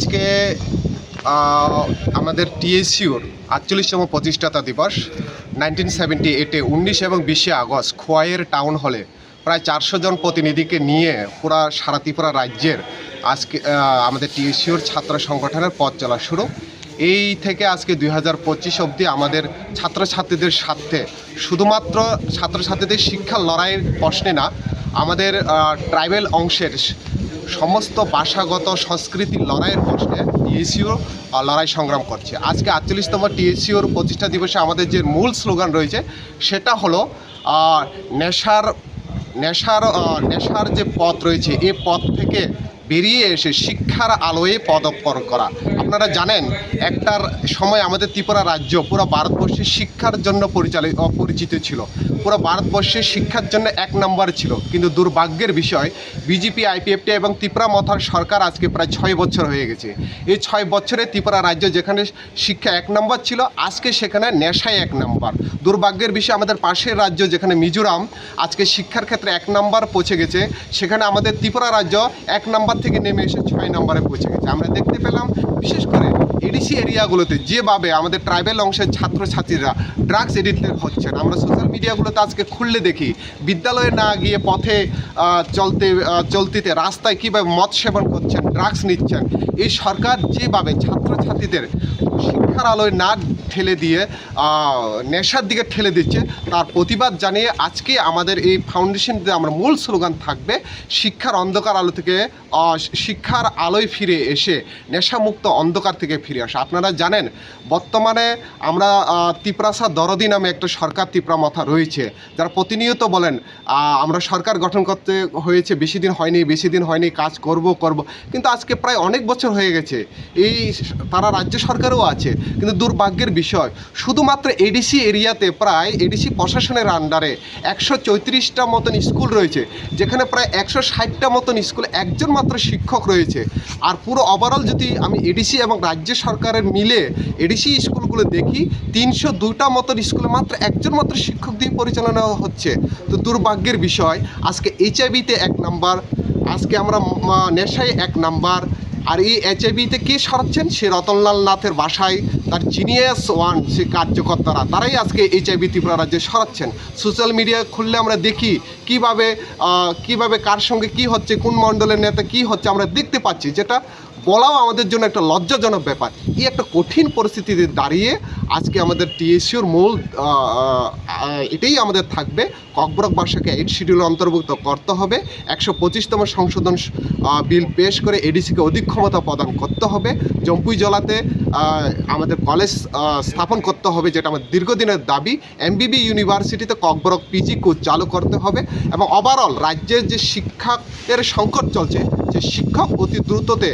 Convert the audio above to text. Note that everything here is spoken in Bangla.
আজকে আমাদের টিএসিউর আটচল্লিশতম প্রতিষ্ঠাতা দিবস নাইনটিন সেভেন্টি এইটে উনিশ এবং বিশে আগস্ট খোয়াইয়ের টাউন হলে প্রায় চারশো জন প্রতিনিধিকে নিয়ে পুরা সারা ত্রিপুরা রাজ্যের আজকে আমাদের টিএসিউর ছাত্র সংগঠনের পথ চলা শুরু। এই থেকে আজকে দুই হাজার পঁচিশ অবধি আমাদের ছাত্রছাত্রীদের স্বার্থে শুধুমাত্র ছাত্রছাত্রীদের শিক্ষার লড়াইয়ের প্রশ্নে না, আমাদের ট্রাইবেল অংশের সমস্ত ভাষাগত সংস্কৃতির লড়াইয়ের প্রশ্নে টিএসিও লড়াই সংগ্রাম করছে। আজকে আটচল্লিশতম টিএসিওর প্রতিষ্ঠা দিবসে আমাদের যে মূল স্লোগান রয়েছে, সেটা হলো নেশার নেশার নেশার যে পথ রয়েছে, এ পথ থেকে বেরিয়ে এসে শিক্ষার আলোয় পদক্ষণ করা। আপনারা জানেন একটার সময় আমাদের ত্রিপুরা রাজ্য পুরো ভারতবর্ষে শিক্ষার জন্য পরিচালিত আহ, পরিচিত ছিল। পুরো ভারতবর্ষে শিক্ষার জন্য এক নম্বর ছিল। কিন্তু দুর্ভাগ্যের বিষয় বিজেপি আইপিএফটি এবং ত্রিপুরা মথার সরকার আজকে প্রায় ছয় বছর হয়ে গেছে। এই ছয় বছরে ত্রিপুরা রাজ্য যেখানে শিক্ষা এক নম্বর ছিল আজকে সেখানে নেশায় এক নম্বর। দুর্ভাগ্যের বিষয় আমাদের পাশের রাজ্য যেখানে মিজোরাম আজকে শিক্ষার ক্ষেত্রে এক নম্বর পৌঁছে গেছে। সেখানে আমাদের ত্রিপুরা রাজ্য এক নম্বর থেকে নেমে এসে ছয় নম্বরে পৌঁছে গেছে। আমরা দেখতে পেলাম বিশেষ করে এডিসি এরিয়াগুলোতে যেভাবে আমাদের ট্রাইবেল অংশের ছাত্রছাত্রীরা ড্রাগস এডিক্টেড হচ্ছেন, আমরা সোশ্যাল মিডিয়াগুলোতে আজকে খুললে দেখি, বিদ্যালয়ে না গিয়ে পথে চলতে চলতিতে রাস্তায় কীভাবে মদ সেবন করছেন ড্রাগস নিচ্ছেন, এই সরকার যেভাবে ছাত্রছাত্রীদের শিক্ষার আলোয় না ঠেলে দিয়ে নেশার দিকে ঠেলে দিচ্ছে। তার প্রতিবাদ জানিয়ে আজকে আমাদের এই ফাউন্ডেশনতে আমরা মূল স্লোগান থাকবে শিক্ষার অন্ধকার আলো থেকে শিক্ষার আলোয় ফিরে এসে নেশামুক্ত অন্ধকার থেকে ফিরে আসা। আপনারা জানেন বর্তমানে আমরা আহ, ত্রিপুরাসা দরদি নামে একটা সরকার ত্রিপুরা মাথা রয়েছে। যারা প্রতিনিয়ত বলেন আমরা সরকার গঠন করতে হয়েছে বেশি দিন হয়নি বেশি দিন হয়নি কাজ করব করব। কিন্তু আজকে প্রায় অনেক বছর হয়ে গেছে। এই তারা রাজ্য সরকারও আছে। কিন্তু দুর্ভাগ্যের বিষয়। শুধুমাত্র এডিসি এরিয়াতে প্রায় এডিসি প্রশাসনের আন্ডারে একশো চৌত্রিশটা মতন স্কুল রয়েছে, যেখানে প্রায় একশো ষাটটা মতন স্কুল একজন মাত্র শিক্ষক রয়েছে। আর পুরো ওভারঅল যদি আমি এডিসি এবং রাজ্য সরকারের মিলে এডিসি স্কুলগুলো দেখি, তিনশো দুটা মতন স্কুলে মাত্র একজন মাত্র শিক্ষক দিয়ে পরিচালনা হচ্ছে। তো দুর্ভাগ্যের বিষয়, আজকে এইচআইভিতে এক নাম্বার আজকে আমরা নেশায় এক নাম্বার আর এই এইচআইভিতে কে সারাচ্ছেন? সে রতনলাল নাথের বাসায় তার জিনিয়াস ওয়ান সে কার্যকর্তারা। তারাই আজকে এইচআইভি ত্রিপুরা রাজ্যে সরাচ্ছেন। সোশ্যাল মিডিয়া খুললে আমরা দেখি কীভাবে কীভাবে কার সঙ্গে কি হচ্ছে, কোন মণ্ডলের নেতা কি হচ্ছে আমরা দেখতে পাচ্ছি। যেটা বলাও আমাদের জন্য একটা লজ্জাজনক ব্যাপার। এই একটা কঠিন পরিস্থিতিতে দাঁড়িয়ে আজকে আমাদের টিএসিওর মূল এটাই আমাদের থাকবে। ককবরক ভাষাকে এইট শিডিউলে অন্তর্ভুক্ত করতে হবে। একশো পঁচিশতম সংশোধন বিল পেশ করে এডিসিকে অধিক ক্ষমতা প্রদান করতে হবে। জম্পুই জলাতে আমাদের কলেজ স্থাপন করতে হবে, যেটা আমাদের দীর্ঘদিনের দাবি। এমবিবি ইউনিভার্সিটিতে ককবরক পিজি কোর্স চালু করতে হবে। এবং ওভারঅল রাজ্যের যে শিক্ষকের সংকট চলছে যে শিক্ষক অতি দ্রুততে